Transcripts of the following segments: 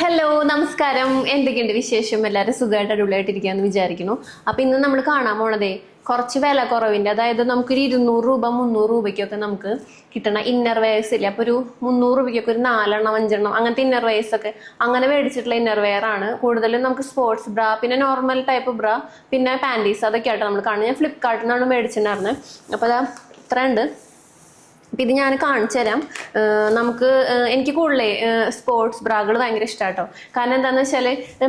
Hello നമസ്കാരം. എന്തൊക്കെയുണ്ട് വിശേഷം? എല്ലാവരും സുഖമായിട്ട് അടിപൊളിയായിട്ടിരിക്കാന്ന് വിചാരിക്കുന്നു. അപ്പൊ ഇന്ന് നമ്മൾ കാണാൻ പോണതേ കുറച്ച് വില കുറവിന്റെ അതായത് നമുക്കൊരു ഇരുന്നൂറ് രൂപ മുന്നൂറ് രൂപയ്ക്കൊക്കെ നമുക്ക് കിട്ടണ ഇന്നർ വെയർസ് ഇല്ല? അപ്പൊ ഒരു മുന്നൂറ് രൂപയ്ക്കൊക്കെ ഒരു നാലെണ്ണം അഞ്ചെണ്ണം അങ്ങനത്തെ ഇന്നർ വെയർസ് ഒക്കെ അങ്ങനെ മേടിച്ചിട്ടുള്ള ഇന്നർ വെയർ ആണ്. കൂടുതലും നമുക്ക് സ്പോർട്സ് ബ്രാ പിന്നെ നോർമൽ ടൈപ്പ് ബ്ര പിന്നെ പാന്റീസ് അതൊക്കെ ആയിട്ട് നമ്മൾ കാണുന്നത്. ഞാൻ ഫ്ലിപ്കാർട്ടിൽ നിന്നാണ് മേടിച്ചിട്ടുണ്ടായിരുന്നത് അപ്പോൾ അതാ ഇത്ര ഉണ്ട് അപ്പം ഇത് ഞാൻ കാണിച്ചു തരാം. നമുക്ക് എനിക്ക് കൂടുതലേ സ്പോർട്സ് ബ്രാകൾ ഭയങ്കര ഇഷ്ടമാട്ടോ കാരണം എന്താണെന്ന് വെച്ചാൽ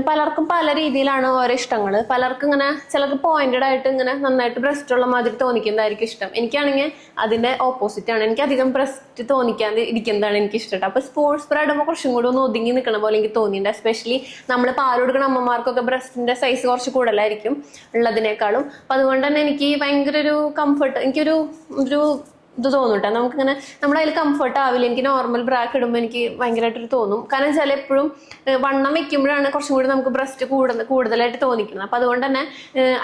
പലർക്കും പല രീതിയിലാണ് ഓരോ ഇഷ്ടങ്ങൾ പലർക്കും ഇങ്ങനെ ചിലർക്ക് പോയിന്റഡ് ആയിട്ട് ഇങ്ങനെ നന്നായിട്ട് ബ്രസ്റ്റ് ഉള്ള മാതിരി തോന്നിക്കുന്നതായിരിക്കും ഇഷ്ടം. എനിക്കാണെങ്കിൽ ഓപ്പോസിറ്റ് ആണ്. എനിക്ക് അധികം ബ്രസ്റ്റ് തോന്നിക്കാതെ ഇരിക്കുന്നതാണ് എനിക്ക് ഇഷ്ടം അപ്പോൾ സ്പോർട്സ് ബ്രാ ഇടുമ്പോൾ കുറച്ചും കൂടി ഒന്ന് ഒതുങ്ങി നിൽക്കണ പോലെ എനിക്ക് തോന്നിയിട്ടുണ്ട്. എസ്പെഷ്യലി നമ്മൾ പാൽ കൊടുക്കുന്ന അമ്മമാർക്കൊക്കെ ബ്രസ്റ്റിന്റെ സൈസ് കുറച്ച് കൂടുതലായിരിക്കും ഉള്ളതിനേക്കാളും. അപ്പം അതുകൊണ്ട് തന്നെ എനിക്ക് ഭയങ്കര ഒരു കംഫർട്ട് എനിക്കൊരു ഒരു ഇത് തോന്നും കേട്ടോ നമുക്കിങ്ങനെ നമ്മുടെ അതിൽ കംഫർട്ട് ആവില്ല. എനിക്ക് നോർമൽ ബ്രാക്ക് ഇടുമ്പോൾ എനിക്ക് ഭയങ്കരമായിട്ടൊരു തോന്നും. കാരണം വെച്ചാൽ എപ്പോഴും വണ്ണം വെക്കുമ്പോഴാണ് കുറച്ചും കൂടി നമുക്ക് ബ്രസ്റ്റ് കൂടുതൽ കൂടുതലായിട്ട് തോന്നിക്കുന്നത്. അപ്പം അതുകൊണ്ട് തന്നെ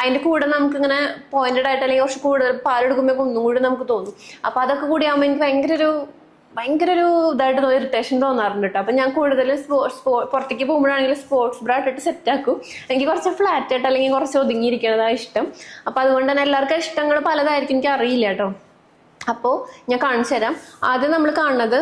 അതിന്റെ കൂടെ നമുക്കിങ്ങനെ പോയിന്റഡ് ആയിട്ട് അല്ലെങ്കിൽ കുറച്ച് കൂടുതൽ പാലെടുക്കുമ്പോൾ ഒന്നും കൂടി നമുക്ക് തോന്നും. അപ്പം അതൊക്കെ കൂടി ആകുമ്പോൾ എനിക്ക് ഭയങ്കര ഒരു ഭയങ്കര ഒരു ഇതായിട്ട് ഇറിറ്റേഷൻ തോന്നാറുണ്ട് കേട്ടോ അപ്പം ഞാൻ കൂടുതൽ സ്പോർട്സ് പുറത്തേക്ക് പോകുമ്പോഴാണെങ്കിൽ സ്പോർട്സ് ബ്രാ ഇട്ടിട്ട് സെറ്റ് ആക്കും. എനിക്ക് കുറച്ച് ഫ്ലാറ്റ് ആയിട്ട് അല്ലെങ്കിൽ കുറച്ച് ഒതുങ്ങിയിരിക്കുന്നതാണ് ഇഷ്ടം. അപ്പം അതുകൊണ്ട് തന്നെ എല്ലാവർക്കും ഇഷ്ടങ്ങൾ പലതായിരിക്കും. എനിക്ക് അറിയില്ല കേട്ടോ അപ്പോൾ ഞാൻ കാണിച്ചു തരാം. ആദ്യം നമ്മൾ കാണുന്നത്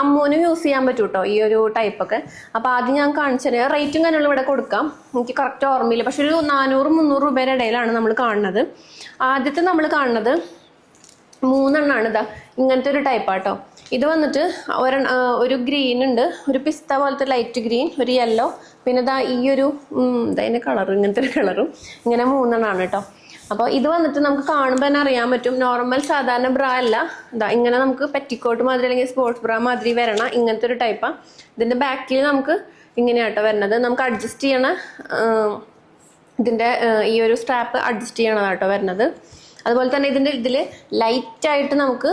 അമ്മൂനും യൂസ് ചെയ്യാൻ പറ്റും കേട്ടോ ഈ ഒരു ടൈപ്പൊക്കെ അപ്പോൾ ആദ്യം ഞാൻ കാണിച്ചു തരാം. റേറ്റും കാര്യങ്ങളും ഇവിടെ കൊടുക്കാം. എനിക്ക് കറക്റ്റ് ഓർമ്മയില്ല. പക്ഷെ ഒരു നാനൂറ് മുന്നൂറ് രൂപയുടെ ഇടയിലാണ് നമ്മൾ കാണുന്നത്. ആദ്യത്തെ നമ്മൾ കാണുന്നത് മൂന്നെണ്ണാണ് ഇതാ. ഇങ്ങനത്തെ ഒരു ടൈപ്പാട്ടോ ഇത് വന്നിട്ട് ഒരെ ഒരു ഗ്രീൻ ഉണ്ട്. ഒരു പിസ്ത പോലത്തെ ലൈറ്റ് ഗ്രീൻ ഒരു യെല്ലോ പിന്നെ ഇതാ ഈ ഒരു ഇതാ കളർ ഇങ്ങനത്തെ ഒരു കളറും ഇങ്ങനെ മൂന്നെണ്ണമാണ് കേട്ടോ അപ്പോൾ ഇത് വന്നിട്ട് നമുക്ക് കാണുമ്പോൾ തന്നെ അറിയാൻ പറ്റും. നോർമൽ സാധാരണ ബ്രാ അല്ല. ഇതാ ഇങ്ങനെ നമുക്ക് പെറ്റിക്കോട്ട് മാതിരി അല്ലെങ്കിൽ സ്പോർട്സ് ബ്രാ മാതിരി വരണം ഇങ്ങനത്തെ ഒരു ടൈപ്പാണ് ഇതിന്റെ ബാക്കിൽ നമുക്ക് ഇങ്ങനെയാട്ടോ വരുന്നത് നമുക്ക് അഡ്ജസ്റ്റ് ചെയ്യണ ഇതിന്റെ ഈ ഒരു സ്ട്രാപ്പ് അഡ്ജസ്റ്റ് ചെയ്യണതാട്ടോ വരുന്നത് അതുപോലെ തന്നെ ഇതിന്റെ ഇതിൽ ലൈറ്റായിട്ട് നമുക്ക്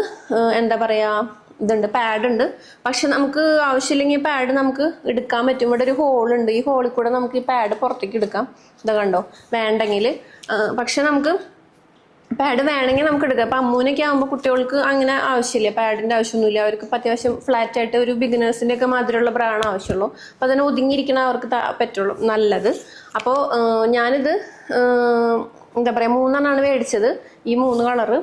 എന്താ പറയുക ഇതുണ്ട് പാഡ് ഉണ്ട്. പക്ഷെ നമുക്ക് ആവശ്യമില്ലെങ്കിൽ പാഡ് നമുക്ക് എടുക്കാൻ പറ്റും. ഇവിടെ ഒരു ഹോൾ ഉണ്ട്. ഈ ഹോളിൽ കൂടെ നമുക്ക് ഈ പാഡ് പുറത്തേക്ക് എടുക്കാം. ഇതാ കണ്ടോ? വേണ്ടെങ്കിൽ. പക്ഷെ നമുക്ക് പാഡ് വേണമെങ്കിൽ നമുക്ക് എടുക്കാം. അപ്പം അമ്മൂനൊക്കെ ആകുമ്പോൾ കുട്ടികൾക്ക് അങ്ങനെ ആവശ്യമില്ല. പാഡിന്റെ ആവശ്യമൊന്നുമില്ല. അവർക്ക് അത്യാവശ്യം ഫ്ലാറ്റ് ആയിട്ട് ഒരു ബിഗിനേഴ്സിന്റെ ഒക്കെ മാതിരിയുള്ള ബ്രാണ് ആവശ്യമുള്ളൂ. അപ്പോൾ അതിനെ ഒതുങ്ങിയിരിക്കണ അവർക്ക് പറ്റുള്ളൂ. നല്ലത്. അപ്പോൾ ഞാനിത് എന്താ പറയുക മൂന്നെണ്ണമാണ് മേടിച്ചത്. ഈ മൂന്ന് കളറ്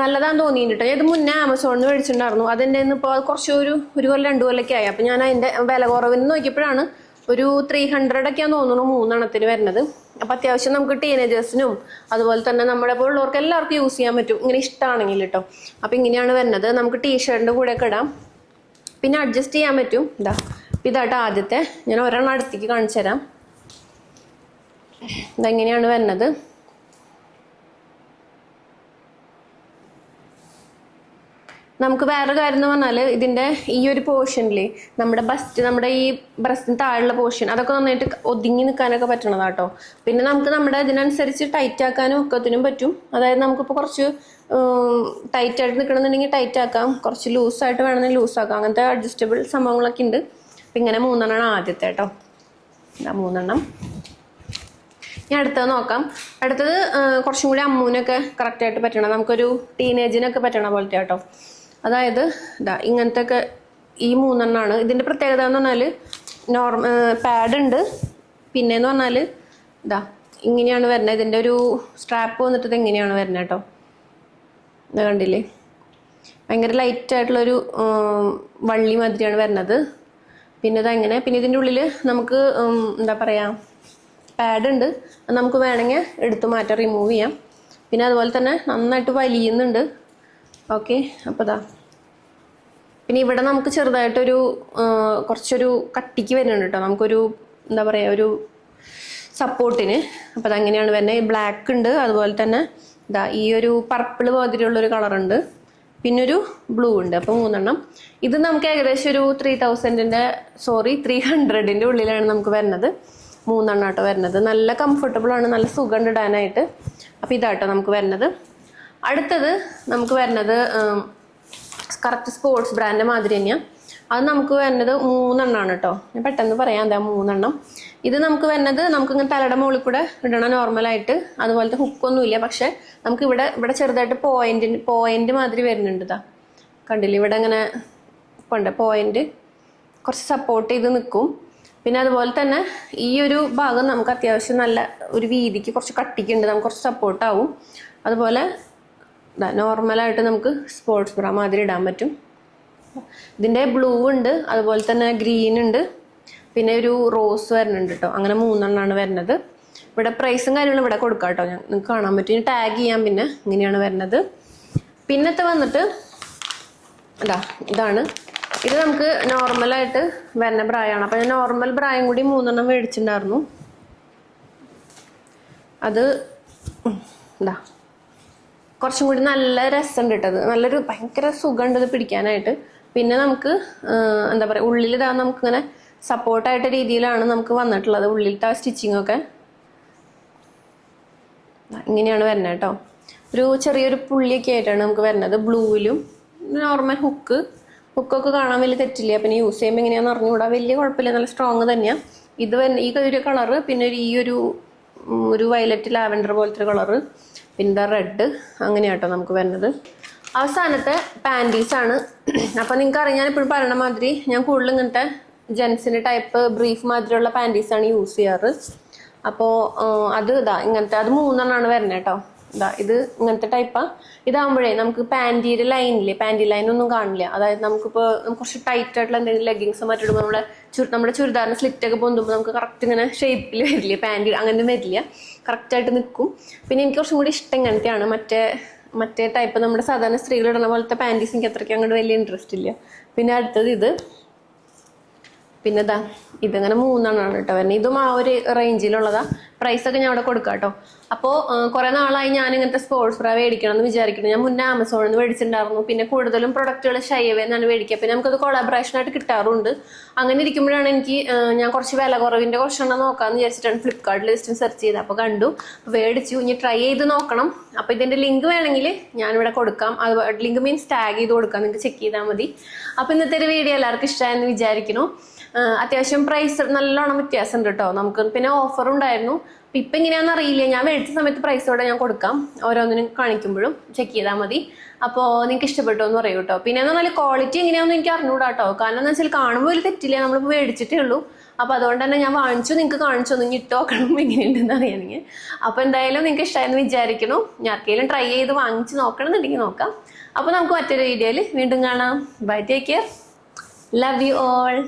നല്ലതാന്ന് തോന്നിയിട്ടോ ഇത് മുന്നേ ആമസോണിൽ നിന്ന് മേടിച്ചിട്ടുണ്ടായിരുന്നു. അതിന്റെ ഇപ്പോൾ കുറച്ച് ഒരു ഒരു കൊല്ലം രണ്ട് കൊല്ലൊക്കെ ആയി അപ്പം ഞാൻ അതിന്റെ വില കുറവിന് നോക്കിയപ്പോഴാണ് ഒരു ത്രീ ഹൺഡ്രഡ് ഒക്കെയാന്ന് തോന്നുന്നു മൂന്നെണ്ണത്തിന് വരുന്നത്. അപ്പം അത്യാവശ്യം നമുക്ക് ടീനേജേഴ്സിനും അതുപോലെ തന്നെ നമ്മുടെ ഇപ്പോൾ ഉള്ളവർക്ക് എല്ലാവർക്കും യൂസ് ചെയ്യാൻ പറ്റും. ഇങ്ങനെ ഇഷ്ടമാണെങ്കിൽ കേട്ടോ അപ്പം ഇങ്ങനെയാണ് വരുന്നത്. നമുക്ക് ടീഷർട്ടിന്റെ കൂടെ ഒക്കെ ഇടാം. പിന്നെ അഡ്ജസ്റ്റ് ചെയ്യാൻ പറ്റും. ഇതാ ഇപ്പം ഇതാട്ടോ ആദ്യത്തെ. ഞാൻ ഒരെണ്ണം അടുത്തേക്ക് കാണിച്ചു തരാം ഇതെങ്ങനെയാണ് വരുന്നത്. നമുക്ക് വേറെ കാര്യം എന്ന് പറഞ്ഞാൽ ഇതിന്റെ ഈ ഒരു പോർഷനിൽ നമ്മുടെ ബസ്റ്റ് നമ്മുടെ ഈ ബ്രസ്റ്റിന് താഴെയുള്ള പോർഷൻ അതൊക്കെ നന്നായിട്ട് ഒതുങ്ങി നിൽക്കാനൊക്കെ പറ്റണതാട്ടോ. പിന്നെ നമുക്ക് നമ്മുടെ ഇതിനനുസരിച്ച് ടൈറ്റ് ആക്കാനും ഒക്കത്തിനും പറ്റും. അതായത് നമുക്കിപ്പോൾ കുറച്ച് ടൈറ്റ് ആയിട്ട് നിൽക്കണമെന്നുണ്ടെങ്കിൽ ടൈറ്റ് ആക്കാം. കുറച്ച് ലൂസായിട്ട് വേണമെങ്കിൽ ലൂസ് ആക്കാം. അങ്ങനത്തെ അഡ്ജസ്റ്റബിൾ സംഭവങ്ങളൊക്കെ ഉണ്ട് അപ്പം ഇങ്ങനെ മൂന്നെണ്ണമാണ് ആദ്യത്തെ കേട്ടോ മൂന്നെണ്ണം. ഞാൻ അടുത്തത് നോക്കാം. അടുത്തത് കുറച്ചും കൂടി അമ്മൂനൊക്കെ കറക്റ്റായിട്ട് പറ്റണം നമുക്കൊരു ടീനേജിനൊക്കെ പറ്റണ പോലത്തെ കേട്ടോ അതായത് ഇതാ ഇങ്ങനത്തെ ഒക്കെ ഈ മൂന്നെണ്ണമാണ് ഇതിന്റെ പ്രത്യേകത എന്ന് പറഞ്ഞാൽ നോർമ ഉണ്ട് പിന്നെന്ന് പറഞ്ഞാൽ ഇതാ ഇങ്ങനെയാണ് വരുന്നത് ഇതിന്റെ ഒരു സ്ട്രാപ്പ് വന്നിട്ട് ഇത് എങ്ങനെയാണ് വരുന്നത് കേട്ടോ ഇത് കണ്ടില്ലേ? ഭയങ്കര ലൈറ്റ് ആയിട്ടുള്ളൊരു വള്ളി മാതിരിയാണ് വരുന്നത്. പിന്നെ ഇതങ്ങനെ പിന്നെ ഇതിന്റെ ഉള്ളിൽ നമുക്ക് എന്താ പറയുക പാഡ് അത് നമുക്ക് വേണമെങ്കിൽ എടുത്തു മാറ്റാം റിമൂവ് ചെയ്യാം. പിന്നെ അതുപോലെ തന്നെ നന്നായിട്ട് വലിയുന്നുണ്ട്. ഓക്കെ അപ്പോൾ ഇതാ പിന്നെ ഇവിടെ നമുക്ക് ചെറുതായിട്ടൊരു കുറച്ചൊരു കട്ടിക്ക് വരുന്നുണ്ട് കേട്ടോ. നമുക്കൊരു എന്താ പറയുക ഒരു സപ്പോർട്ടിന് അപ്പോൾ അതങ്ങനെയാണ് വരുന്നത്. ബ്ലാക്ക് ഉണ്ട് അതുപോലെ തന്നെ ഇതാ ഈ ഒരു പർപ്പിൾ മാതിരിയുള്ളൊരു കളറുണ്ട് പിന്നെ ഒരു ബ്ലൂ ഉണ്ട്. അപ്പോൾ മൂന്നെണ്ണം. ഇത് നമുക്ക് ഏകദേശം ഒരു ത്രീ തൗസൻഡിന്റെ സോറി ത്രീ ഹൺഡ്രഡിന്റെ ഉള്ളിലാണ് നമുക്ക് വരുന്നത്. മൂന്നെണ്ണം കേട്ടോ വരുന്നത്. നല്ല കംഫർട്ടബിൾ ആണ് നല്ല സുഖം ഇടാനായിട്ട്. അപ്പോൾ ഇതാട്ടോ നമുക്ക് വരുന്നത്. അടുത്തത് നമുക്ക് വരുന്നത് കറക്റ്റ് സ്പോർട്സ് ബ്രാൻഡ് മാതിരി തന്നെയാണ് അത് നമുക്ക് വരുന്നത് മൂന്നെണ്ണമാണ് കേട്ടോ ഞാൻ പെട്ടെന്ന് പറയാം എന്താ മൂന്നെണ്ണം. ഇത് നമുക്ക് വരുന്നത് നമുക്ക് ഇങ്ങനെ തലയുടെ മുകളിൽ കൂടെ ഇടണം നോർമലായിട്ട് അതുപോലത്തെ ഹുക്കൊന്നും ഇല്ല. പക്ഷെ നമുക്ക് ഇവിടെ ഇവിടെ ചെറുതായിട്ട് പോയിന്റ് പോയിന്റ് മാതിരി വരുന്നുണ്ട് ഇതാ കണ്ടില്ല? ഇവിടെ ഇങ്ങനെ ഉണ്ട്. പോയിന്റ് കുറച്ച് സപ്പോർട്ട് ചെയ്ത് നിൽക്കും. പിന്നെ അതുപോലെ തന്നെ ഈ ഒരു ഭാഗം നമുക്ക് അത്യാവശ്യം നല്ല ഒരു വീതിക്ക് കുറച്ച് കട്ടിക്കുണ്ട് നമുക്ക് കുറച്ച് സപ്പോർട്ടാവും അതുപോലെ നോർമലായിട്ട് നമുക്ക് സ്പോർട്സ് ബ്ര മാതിരി ഇടാൻ പറ്റും. ഇതിന്റെ ബ്ലൂ ഉണ്ട് അതുപോലെ തന്നെ ഗ്രീൻ ഉണ്ട്. പിന്നെ ഒരു റോസ് വരുന്നുണ്ട് കേട്ടോ അങ്ങനെ മൂന്നെണ്ണമാണ് വരുന്നത്. ഇവിടെ പ്രൈസും കാര്യങ്ങളും ഇവിടെ കൊടുക്കാം കേട്ടോ ഞാൻ നിങ്ങൾക്ക് കാണാൻ പറ്റും. ടാഗ് ചെയ്യാൻ പിന്നെ. ഇങ്ങനെയാണ് വരുന്നത്. പിന്നത്തെ വന്നിട്ട് അതാ ഇതാണ്. ഇത് നമുക്ക് നോർമലായിട്ട് വരുന്ന ബ്രായാണ് അപ്പം ഞാൻ നോർമൽ ബ്രായും കൂടി മൂന്നെണ്ണം മേടിച്ചിട്ടുണ്ടായിരുന്നു. അത് ഇതാ. കുറച്ചും കൂടി നല്ല രസമുണ്ട് കേട്ടത് നല്ലൊരു ഭയങ്കര സുഖമുണ്ട് ഇത് പിടിക്കാനായിട്ട്. പിന്നെ നമുക്ക് എന്താ പറയുക ഉള്ളിലിതാ നമുക്ക് നമുക്കിങ്ങനെ സപ്പോർട്ടായിട്ട രീതിയിലാണ് നമുക്ക് വന്നിട്ടുള്ളത്. ഉള്ളിലത്തെ ആ സ്റ്റിച്ചിങ് ഒക്കെ ഇങ്ങനെയാണ് വരുന്നത് കേട്ടോ ഒരു ചെറിയൊരു പുള്ളിയൊക്കെ ആയിട്ടാണ് നമുക്ക് വരുന്നത് ബ്ലൂവിലും നോർമൽ ഹുക്ക്. ഹുക്കൊക്കെ കാണാൻ വലിയ തെറ്റില്ല? പിന്നെ യൂസ് ചെയ്യുമ്പോൾ എങ്ങനെയാണെന്ന് അറിഞ്ഞുകൂടാ? വലിയ കുഴപ്പമില്ല. നല്ല സ്ട്രോങ് തന്നെയാണ് ഇത് വരുന്ന ഈ ഒരു കളറ് പിന്നെ ഈ ഒരു ഒരു വയലറ്റ് ലാവൻഡർ പോലത്തെ ഒരു കളറ്. പിന്നെ റെഡ് അങ്ങനെയാട്ടോ നമുക്ക് വരുന്നത്. അവസാനത്തെ പാന്റീസ് ആണ്. അപ്പം നിങ്ങൾക്ക് അറിയാം ഞാൻ ഇപ്പോഴും പറയണ മാതിരി ഞാൻ കൂടുതൽ ഇങ്ങനത്തെ ജെൻസിന്റെ ടൈപ്പ് ബ്രീഫ് മാതിരിയുള്ള പാന്റീസ് ആണ് യൂസ് ചെയ്യാറ്. അപ്പോൾ അത് ഇതാ ഇങ്ങനത്തെ അത് മൂന്നെണ്ണമാണ് വരുന്നത് കേട്ടോ. ഇതാ ഇത് ഇങ്ങനത്തെ ടൈപ്പാ ഇതാകുമ്പോഴേ നമുക്ക് പാന്റിയുടെ ലൈനില്ലേ പാന്റി ലൈൻ ഒന്നും കാണില്ല. അതായത് നമുക്കിപ്പോൾ കുറച്ച് ടൈറ്റ് ആയിട്ടുള്ള എന്തെങ്കിലും ലെഗിങ്സ് മറ്റിടുമ്പോൾ നമ്മുടെ ചുരു നമ്മുടെ ചുരിദാറിന് സ്ലിറ്റ് ഒക്കെ പൊന്തുമ്പോൾ നമുക്ക് കറക്റ്റ് ഇങ്ങനെ ഷേപ്പിൽ വരില്ല പാന്റി അങ്ങനെ വരില്ല. കറക്റ്റായിട്ട് നിൽക്കും പിന്നെ എനിക്ക് കുറച്ചും കൂടി ഇഷ്ടം ഇങ്ങനത്തെയാണ്. മറ്റേ മറ്റേ ടൈപ്പ് നമ്മുടെ സാധാരണ സ്ത്രീകൾ ഇടുന്ന പോലത്തെ പാന്റീസ് എനിക്ക് അത്രയ്ക്ക് അങ്ങോട്ട് വലിയ ഇൻട്രസ്റ്റ് ഇല്ല. പിന്നെ അടുത്തത് ഇത്. പിന്നെ ഇതാ ഇതിങ്ങനെ മൂന്നെണ്ണമാണ് കേട്ടോ വരുന്നത് ഇതും ആ ഒരു റേഞ്ചിലുള്ളതാ പ്രൈസ് ഒക്കെ ഞാൻ അവിടെ കൊടുക്കാം കേട്ടോ അപ്പോൾ കുറേ നാളായി ഞാൻ ഇങ്ങനത്തെ സ്പോർട്സ് ബ്രാ മേടിക്കണം എന്ന് വിചാരിക്കുന്നു. ഞാൻ മുന്നേ ആമസോണിൽ നിന്ന് മേടിച്ചിട്ടുണ്ടായിരുന്നു. പിന്നെ കൂടുതലും പ്രൊഡക്റ്റുകൾ ഷൈവേ എന്നാണ് മേടിക്കുക. പിന്നെ നമുക്കത് കൊളാബറേഷൻ ആയിട്ട് കിട്ടാറുണ്ട്. അങ്ങനെ ഇരിക്കുമ്പോഴാണ് എനിക്ക് ഞാൻ കുറച്ച് വില കുറവിന്റെ കുറച്ചെണ്ണം നോക്കാമെന്ന് വിചാരിച്ചിട്ടാണ് ഫ്ലിപ്കാർട്ടിൽ ലിസ്റ്റും സെർച്ച് ചെയ്ത് അപ്പോൾ കണ്ടു. മേടിച്ചു. ഇനി ട്രൈ ചെയ്ത് നോക്കണം. അപ്പോൾ ഇതിന്റെ ലിങ്ക് വേണമെങ്കിൽ ഞാൻ ഇവിടെ കൊടുക്കാം. അത് ലിങ്ക് മീൻസ് ടാഗ് ചെയ്ത് കൊടുക്കാം. നിങ്ങൾക്ക് ചെക്ക് ചെയ്താൽ മതി. അപ്പോൾ ഇന്നത്തെ ഒരു വീഡിയോ എല്ലാവർക്കും ഇഷ്ടമായെന്ന് വിചാരിക്കുന്നു. അത്യാവശ്യം പ്രൈസ് നല്ലോണം വ്യത്യാസമുണ്ട് കേട്ടോ നമുക്ക് പിന്നെ ഓഫർ ഉണ്ടായിരുന്നു. അപ്പൊ ഇപ്പൊ എങ്ങനെയാണെന്ന് അറിയില്ല. ഞാൻ മേടിച്ച സമയത്ത് പ്രൈസോടെ ഞാൻ കൊടുക്കാം. ഓരോന്നിനും കാണിക്കുമ്പോഴും ചെക്ക് ചെയ്താൽ മതി. അപ്പോ നിങ്ങൾക്ക് ഇഷ്ടപ്പെട്ടോ എന്ന് പറയൂ കേട്ടോ പിന്നെ പറഞ്ഞാൽ ക്വാളിറ്റി എങ്ങനെയാണെന്ന് എനിക്ക് അറിഞ്ഞൂടാ കേട്ടോ കാരണം എന്ന് വെച്ചാൽ കാണുമ്പോൾ ഒരു തെറ്റില്ല. നമ്മളിപ്പോൾ മേടിച്ചിട്ടേ ഉള്ളൂ. അപ്പോൾ അതുകൊണ്ട് തന്നെ ഞാൻ വാങ്ങിച്ചു. നിങ്ങൾക്ക് കാണിച്ചു. ഒന്ന് ഇട്ട് നോക്കണം. എങ്ങനെയുണ്ടെന്ന് അറിയാമെങ്കിൽ അപ്പോൾ എന്തായാലും നിങ്ങൾക്ക് ഇഷ്ടമായെന്ന് വിചാരിക്കുന്നു. ഞാൻ ആർക്കെങ്കിലും ട്രൈ ചെയ്ത് വാങ്ങിച്ചു നോക്കണം എന്നുണ്ടെങ്കിൽ നോക്കാം. അപ്പോൾ നമുക്ക് മറ്റൊരു വീഡിയോയിൽ വീണ്ടും കാണാം. Bye take care love you all